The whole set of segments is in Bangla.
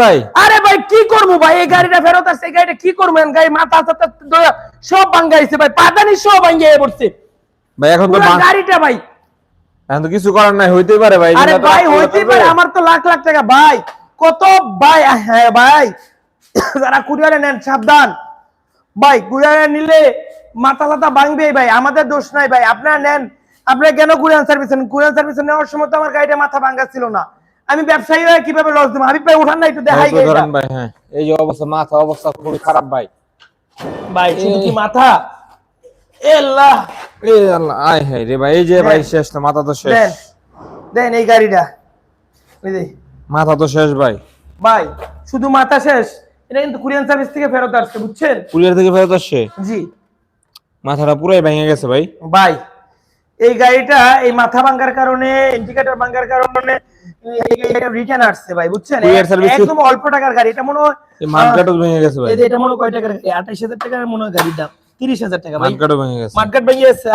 ভাই। আরে ভাই কি করব ভাই? এই গাড়িটা ফেরত আসছে এই গাড়িটা কি করব? গাড়ি মাথা সব ভাঙ্গাইছে ভাই। পাদানি সব ভাঙ্গিয়ে পড়ছে। ভাই এখন তো গাড়িটা ভাই। এখন তো কিছু করার নাই হইতেই পারে ভাই। আরে ভাই হইতেই পারে। আমার তো লাখ লাখ টাকা। ভাই কত ভাই হ্যাঁ ভাই। যারা কুরিয়ারে নেন সাবধান। ভাই কুরিয়ারে নিলে মাথা লাতা ভাঙবেই ভাই। আমাদের দোষ নাই ভাই। আপনারা নেন। আপনারা কেন কুরিয়ান সার্ভিস নেন? কুরিয়ান সার্ভিস নেওয়ার সময় তো আমার গাড়িটা মাথা ভাঙা ছিল না। আমি ব্যবসায়ী হয়ে কীভাবে লস দেবো? হাবিব ভাই উঠান না একটু দেখাই ধরেন ভাই হ্যাঁ এই যে অবস্থা মাথা অবস্থা খুবই খারাপ ভাই। ভাই শুধু কি মাথা? এল্লাহ! এই আল্লাহ আয় হায় রে ভাই এই যে ভাই শেষ তো মাথা তো শেষ। দেন। দেন এই গাড়িটা। এই যে, মাথা তো শেষ ভাই। ভাই শুধু মাথা শেষ এটা কিন্তু কুরিয়ান সার্ভিস থেকে ফেরত আসছে বুঝছেন? কুলিয়ার থেকে ফেরত আসছে? জি। মাথাটা পুরাই ভেঙে গেছে ভাই। ভাই এই গাড়িটা এই মাথা ভাঙ্গার কারণে ইন্ডিকেটর ভাঙ্গার কারণে রিটার্ন আসছে ভাই বুঝছেন? একদম অল্প টাকার গাড়ি এটা মনে হয় এই মানকাটও ভেঙে গেছে ভাই। এটা মনে কয় টাকার গাড়ি? আঠাইশ হাজার টাকার মনে হয় গাড়ির দাম। তিরিশ হাজার টাকা ভাই। মানকাটও ভেঙে গেছে। মার্কেট ভেঙে গেছে।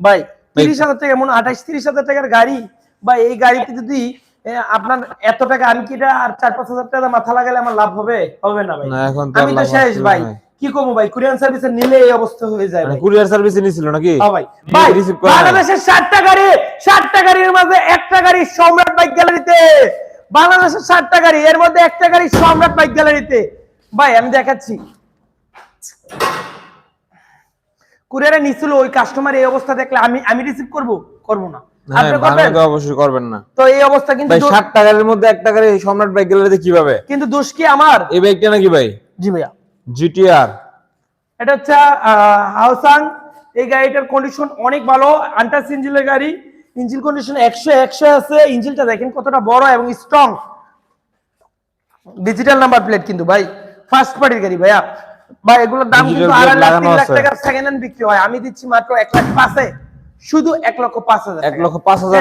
ভাই তিরিশ হাজার টাকা মনে আঠাইশ তিরিশ হাজার টাকার গাড়ি। ভাই এই গাড়িতে যদি আপনার এত টাকা আমি কি আর চার পাঁচ হাজার টাকা মাথা লাগালে আমার লাভ হবে? হবে না ভাই। আমি তো শেষ ভাই। কি করব ভাই? কুরিয়ান সার্ভিসে নিলে এই অবস্থা হয়ে যায় কুরিয়ার সার্ভিসে নিছিল নাকি? হ্যাঁ ভাই। বাংলাদেশের গাড়ি ষাটটা গাড়ির মাঝে একটা গাড়ি সম্রাট বাইক গ্যালারিতে। বাংলাদেশের ষাটটা গাড়ি এর মধ্যে একটা গাড়ি সম্রাট বাইক গ্যালারিতে। ভাই আমি দেখাচ্ছি। কুরিয়ারে নিছিল ওই কাস্টমার এই অবস্থা দেখলে আমি আমি রিসিভ করব? করব না। করবেন? অবশ্যই করবেন না। তো এই অবস্থা কিন্তু ভাই দোষ- টাকার মধ্যে এক টাকার সম্রাট বাইক গ্যালারিতে কীভাবে? কিন্তু দোষ কি আমার? এই বাইকটা নাকি ভাই? জি ভাইয়া। জিটিআর এটা হচ্ছে হাউসাং এই গাড়িটার কন্ডিশন অনেক ভালো আন্টাস ইঞ্জিনের গাড়ি। ইঞ্জিন কন্ডিশন একশো একশো আছে। ইঞ্জিনটা দেখেন কতটা বড় এবং স্ট্রং ডিজিটাল নাম্বার প্লেট কিন্তু ভাই। ফার্স্ট পার্টির গাড়ি ভাইয়া। ভাই এগুলোর দাম কিন্তু আড়াই লাখ তিন লাখ। টাকা সেকেন্ড হ্যান্ড বিক্রি হয়। আমি দিচ্ছি মাত্র এক লাখ পাঁচে। শুধু এক লক্ষ পাঁচ হাজার এক লক্ষ পাঁচ হাজার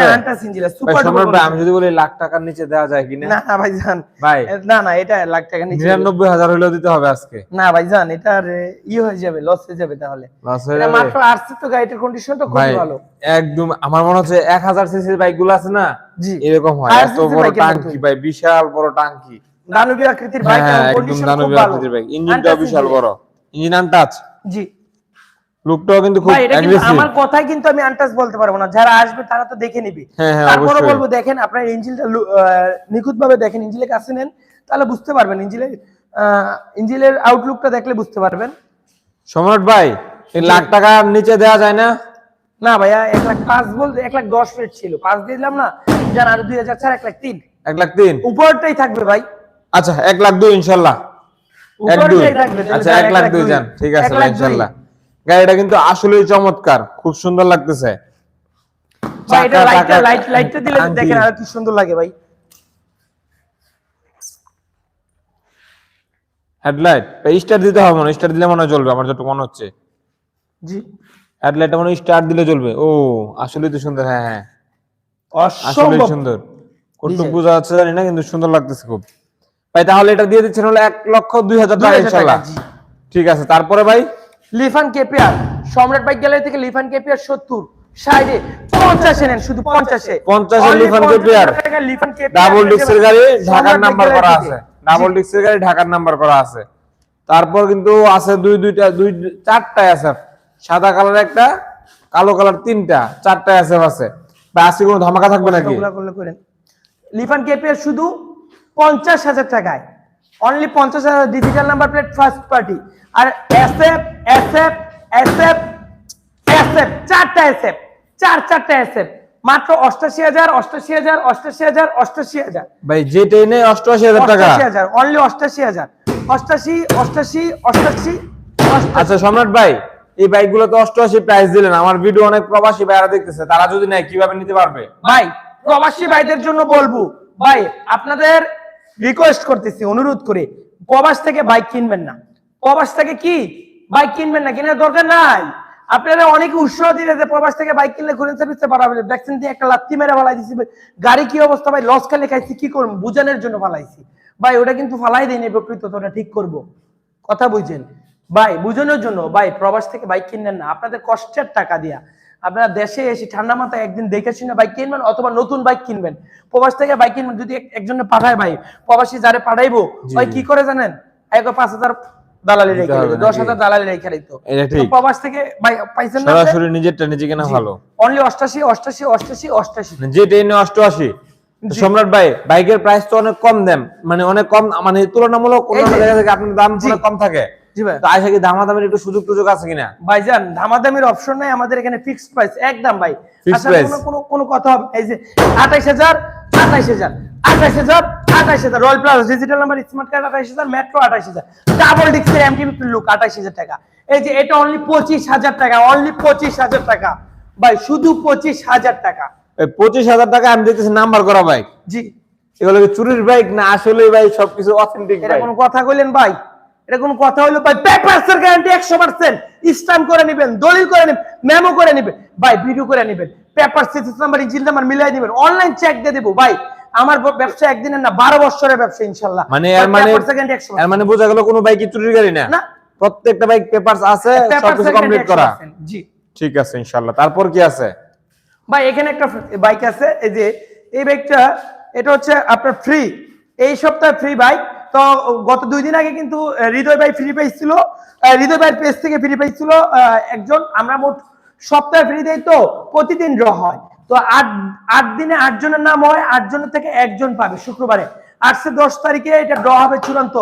ভাই সুপার ভাই আমি যদি বলি লাখ টাকার নিচে দেওয়া যায় কিনা? না না ভাই জান। ভাই না না এটা লাখ টাকা নিচে। নিরানব্বই হাজার হইলেও দিতে হবে আজকে। না ভাই জান এটা ই হয়ে যাবে লস হয়ে যাবে তাহলে। লস হয়ে যাবে। মাত্র আসছে তো গাড়িটার কন্ডিশন তো খুবই ভালো। একদম আমার মনে হচ্ছে এক হাজার সিসির বাইকগুলো আছে না? জি। এরকম হয় এত বড় টাঙ্কি ভাই বিশাল বড় টাঙ্কি দানবীয় আকৃতির হ্যাঁ বাইক হ্যাঁ একদম দানবীয় আকৃতির বাইক Fantastic বিশাল বড়। ইঞ্জিন আনটাচ জি। লুকটাও কিন্তু খুব অ্যাগ্রেসিভ আমার কথাই কিন্তু আমি আনটাস বলতে পারব না। যারা আসবে তারা তো দেখে নিবি। হ্যাঁ, হ্যাঁ, তারপরে বলব দেখেন আপনার ইঞ্জিনটা নিখুঁত ভাবে দেখেন কাছে নেন তাহলে বুঝতে পারবেন। ইঞ্জিনের আউটলুকটা দেখলে বুঝতে পারবেন। সম্রাট ভাই এই লাখ টাকার নিচে দেওয়া যায় না? না ভাইয়া এক লাখ পাঁচ বলতে এক লাখ দশ রেট ছিল। পাঁচ দিলাম না জান আর দুই হাজার চার এক লাখ তিন। এক লাখ তিন? উপরটাই থাকবে ভাই। আচ্ছা এক লাখ দুই ইনশাল্লাহ। এক দুই। আচ্ছা এক লাখ দুই যান। ঠিক আছে। ইনশাল্লাহ। গাড়িটা কিন্তু আসলেই চমৎকার খুব সুন্দর লাগতেছে। এটা লাইটটা লাইট লাইটটা দিলে দেখেন আর কি সুন্দর লাগে ভাই। হেডলাইট স্টার দিতে হবে না স্টার দিলে মনে হয় চলবে আমার যতটুকু মনে হচ্ছে। জি। হেডলাইটটা মনে স্টার দিলে চলবে ও আসলে তো সুন্দর হ্যাঁ হ্যাঁ। আসলে সুন্দর। কতটুকু বুঝে। বোঝা যাচ্ছে জানি না কিন্তু সুন্দর লাগতেছে খুব। ভাই তাহলে এটা দিয়ে দিচ্ছেন হলো এক লক্ষ দুই হাজার টাকা 2000 ইনশাল্লাহ। ঠিক আছে তারপরে ভাই? Lifan K P R Samrat bike gallery থেকে লিফান কেপিয়ার সত্তর ষাটে পঞ্চাশে নেন শুধু পঞ্চাশে। 50 এ Only Lifan K P R. Lifan K P R double ডিক্সের গাড়ি ঢাকার নাম্বার করা আছে। ডাবল ডিক্সের গাড়ি ঢাকার নাম্বার করা আছে। তারপর কিন্তু আছে দুই দুইটা দুই চারটা আছে সাদা কালার একটা কালো কালার তিনটা চারটা আছে। আছে আজকে কোনো ধামাকা থাকবে নাকি? লিফান কেপিয়ার শুধু পঞ্চাশ হাজার টাকায়। অনলি পঞ্চাশ হাজার digital number plate first party আর এসএফ এসএফ এসএফ এসএফ চারটা এসএফ চার চারটা এসএফ মাত্র অষ্টাশি হাজার অষ্টাশি হাজার অষ্টাশি হাজার অষ্টাশি হাজার। ভাই যে ট্রেনে অষ্টআশি হাজার টাকা। অষ্টাশি হাজার অনলি অষ্টাশি হাজার। অষ্টাশি অষ্টাশি অষ্টাশি অষ্টাশি। আচ্ছা সম্রাট ভাই এই বাইকগুলো তো অষ্টআশি প্রাইস দিলেন। আমার ভিডিও অনেক প্রবাসী ভাইরা দেখতেছে। তারা যদি নেয় কীভাবে নিতে পারবে? ভাই প্রবাসী ভাইদের জন্য বলব ভাই আপনাদের রিকোয়েস্ট করতেছি অনুরোধ করে প্রবাস থেকে বাইক কিনবেন না। প্রবাস থেকে কি? বাইক কিনবেন না কেনার দরকার নাই। আপনারা অনেকে উৎসাহ দিলে যে প্রবাস থেকে বাইক কিনলে ঘুরে সার্ভিসে পাঠাবে দেখছেন দিয়ে একটা লাত্তি মেরে ফালাই দিছি। গাড়ি কি অবস্থা ভাই? লস খেলে খাইছি কি করব? বুঝানোর জন্য ফালাইছি। ভাই ওটা কিন্তু ফালাই দেয়নি প্রকৃত ওটা ঠিক করব। কথা বুঝছেন? ভাই বুঝানোর জন্য ভাই প্রবাস থেকে বাইক কিনলেন না। আপনাদের কষ্টের টাকা দিয়া। আপনারা দেশে এসে ঠান্ডা মাথায় একদিন দেখে শুনে বাইক কিনবেন অথবা নতুন বাইক কিনবেন। প্রবাস থেকে বাইক কিনবেন যদি এক- একজনে পাঠায় ভাই প্রবাসী যারে পাঠাইবো ভাই কি করে জানেন? এক পাঁচ হাজার দালালি রেখে দিত 10000 দালালি রেখে দিত। প্রবাস থেকে পাইছেন না সরাসরি নিজেরটা নিজে কেনা ভালো। অনলি 88 88 88 88 যেটা এনে 88 সম্রাট ভাই বাইকের প্রাইস তো অনেক কম দেন। মানে অনেক কম মানে তুলনামূলক আপনার দাম কম থাকে। জি ভাই। তো আশা কি দামাদামির একটু সুযোগ সুযোগ আছে কিনা? ভাইজান দামাদামির অপশন নাই আমাদের এখানে ফিক্সড প্রাইস একদম ভাই। আচ্ছা কোনো কোনো কথা হবে? এই যে 28000 28000 28000 আঠাশ হাজার royal plus digital number smart card আঠাশ হাজার মেট্রো আঠাশ হাজার। লুক আঠাশ হাজার টাকা। এই যে এটা অনলি পঁচিশ হাজার টাকা অনলি পঁচিশ হাজার টাকা। ভাই শুধু পঁচিশ হাজার টাকা। টাকা আমি নাম্বার করা ভাই জি। এগুলো কি চুরির বাইক না আসলে ভাই সবকিছু অথেন্টিক এটা কথা কইলেন ভাই? এটা কথা হলো ভাই? পেপারসের গ্যারান্টি একশো পার্সেন্ট স্ট্যাম্প করে নেবেন দলিল করে নেবেন মেমো করে নেবেন। ভাই ভিডিও করে নেবেন। পেপার সিটি নাম্বার ইঞ্জিন নাম্বার মিলাই দিবেন। অনলাইন চেক দিয়ে দেবো ভাই। আমার ব্যবসা একদিনের না বারো বছরের ব্যবসা ইনশাল্লাহ। মানে এর মানে এর মানে বোঝা গেল কোনো বাইকই চুরির গাড়ি না। প্রত্যেকটা বাইক পেপারস আছে সবকিছু কমপ্লিট করা। জি। ঠিক আছে ইনশাআল্লাহ তারপর কি আছে? ভাই এখানে একটা বাইক আছে এই যে এই বাইকটা এটা হচ্ছে আপনার ফ্রি এই সপ্তাহে ফ্রি বাইক। তো গত দুই দিন আগে কিন্তু হৃদয় ভাই ফ্রি পাইছিল হৃদয় ভাইয়ের পেজ থেকে ফ্রি পাইছিল একজন। আমরা মোট সপ্তাহে ফ্রি দেই তো প্রতিদিন ড্র হয়। তো আট আট দিনে আট জনের নাম হয় আট জনের থেকে একজন পাবে শুক্রবারে। আটশো দশ তারিখে এটা ড্র হবে চূড়ান্ত।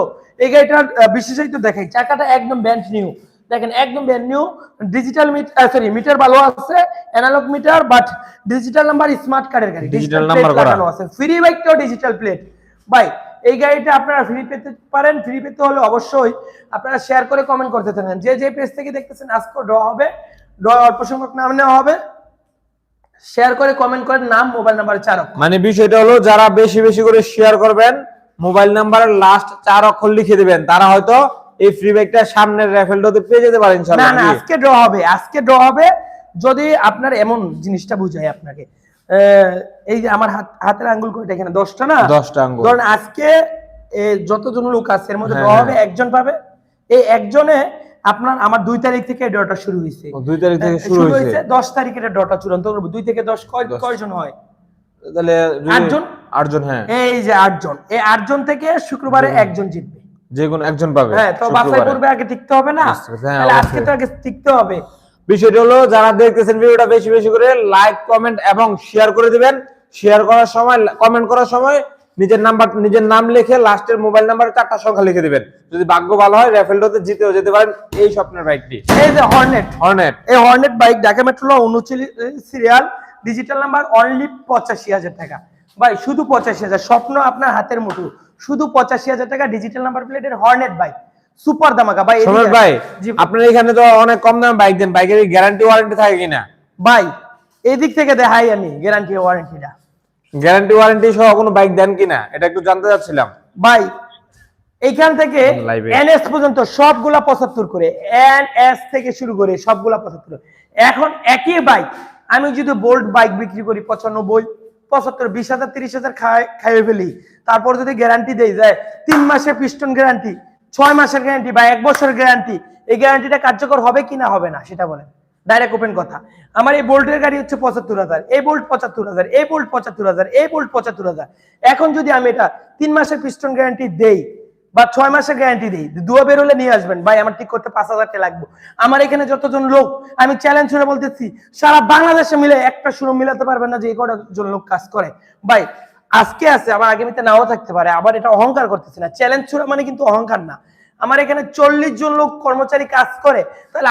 এই গাড়িটার বিশেষায়িত দেখাই। চাকাটা একদম ব্যান্ড নিউ দেখেন একদম brand new digital sorry meter ভালো আছে analog meter but digital number smart কার্ডের গাড়ি। ডিজিটাল লাগানো আছে। ফ্রি বাইকটাও ডিজিটাল প্লেট ভাই এই গাড়িটা আপনারা ফ্রি পেতে পারেন। ফ্রি পেতে হলে অবশ্যই আপনারা শেয়ার করে কমেন্ট করতে থাকেন। যে যে পেজ থেকে দেখতেছেন আজকে ড্র হবে। ড্র অল্প সংখ্যক নাম নেওয়া হবে। শেয়ার করে কমেন্ট করেন নাম মোবাইল নাম্বার চার অক্ষর। মানে বিষয়টা হলো যারা বেশি বেশি করে শেয়ার করবেন মোবাইল নাম্বারের লাস্ট চার অক্ষর লিখে দিবেন তারা হয়তো এই ফ্রি ব্যাগটা সামনের র্যাফেলটাতে পেয়ে যেতে পারেন না ইনশাআল্লাহ না? আজকে ড্র হবে আজকে ড্র হবে যদি আপনার এমন জিনিসটা বুঝাই আপনাকে আহ, এই যে আমার হাত হাতের আঙ্গুল কয়টা এখানে দশটা না দশটা আঙ্গুল। ধরেন আজকে যতজন লোক আছে এর মধ্যে ড্র হ্যাঁ, হবে একজন পাবে এই একজনে আপনার আমার দুই তারিখ থেকে ড্রটা শুরু হয়েছে দুই তারিখ থেকে শুরু হয়েছে দশ তারিখে ড্রটা চূড়ান্ত করব। দুই থেকে দশ কয় কয়জন হয়? তাহলে আটজন? আটজন হ্যাঁ। এই যে আটজন। এই আটজন থেকে শুক্রবারে একজন জিতবে। যে কোনো একজন পাবে হ্যাঁ তো বাছাই আগে টিকতে হবে না? হ্যাঁ, তাহলে আজকে তো আগে টিকতে হবে। বিষয়টা হলো যারা দেখতেছেন ভিডিওটা বেশি বেশি করে লাইক কমেন্ট এবং শেয়ার করে দিবেন। শেয়ার করার সময় কমেন্ট করার সময় নিজের নাম্বার নিজের নাম লিখে লাস্টের মোবাইল নাম্বার চারটা সংখ্যা লিখে দিবেন। যদি ভাগ্য ভালো হয় র্যাফেলডোতে জিতেও যেতে পারেন এই স্বপ্নের বাইকটি। এই যে হর্নেট হর্নেট এই হর্নেট বাইক ঢাকা মেট্রো উনচল্লিশ সিরিয়াল ডিজিটাল নাম্বার অনলি পঁচাশি হাজার টাকা। ভাই শুধু পঁচাশি হাজার স্বপ্ন আপনার হাতের মুঠো। শুধু পঁচাশি হাজার টাকা ডিজিটাল নাম্বার প্লেটের হর্নেট বাইক। সুপার দামাকা ভাই ভাই আপনার এখানে তো অনেক কম দামে বাইক দেন। বাইকের গ্যারান্টি ওয়ারেন্টি থাকে কিনা? ভাই এদিক থেকে দেখাই আমি গ্যারান্টি ওয়ারেন্টিটা গ্যারান্টি ওয়ারেন্টি সহ কোনো বাইক দেন কিনা এটা একটু জানতে চাচ্ছিলাম। ভাই এইখান থেকে এনএস পর্যন্ত সবগুলা পঁচাত্তর করে এন এস থেকে শুরু করে সবগুলা পঁচাত্তর। এখন একই বাইক আমি যদি বোল্ট বাইক বিক্রি করি পঁচানব্বই পঁচাত্তর বিশ হাজার তিরিশ হাজার খাই খাইয়ে ফেলি তারপর যদি গ্যারান্টি দেই যায় তিন মাসের পিস্টন গ্যারান্টি ছয় মাসের গ্যারান্টি বা এক বছরের গ্যারান্টি এই গ্যারান্টিটা কার্যকর হবে কি না হবে না সেটা বলেন। ডাইরেক্ট ওপেন কথা। আমার এই বোল্টের গাড়ি হচ্ছে পঁচাত্তর হাজার, এই বোল্ট পঁচাত্তর হাজার, এই বোল্ট পঁচাত্তর হাজার, এই বোল্ট পঁচাত্তর হাজার। এখন যদি আমি এটা তিন মাসের পিস্টন গ্যারান্টি দেই বা ছয় মাসের গ্যারান্টি দিই, দুয়া বেরোলে নিয়ে আসবেন। ভাই, আমার ঠিক করতে পাঁচ হাজার টাকা লাগবে। আমার এখানে যতজন লোক, আমি চ্যালেঞ্জ করে বলতেছি, সারা বাংলাদেশে মিলে একটা শুরু মিলাতে পারবেন না যে এই কটা লোক কাজ করে। ভাই, আজকে আছে, আবার আগামীতে নাও থাকতে পারে, আবার এটা অহংকার করতেছি না। চ্যালেঞ্জ ছুড়া মানে কিন্তু অহংকার না। আমার এখানে চল্লিশ জন লোক কর্মচারী কাজ করে, তাহলে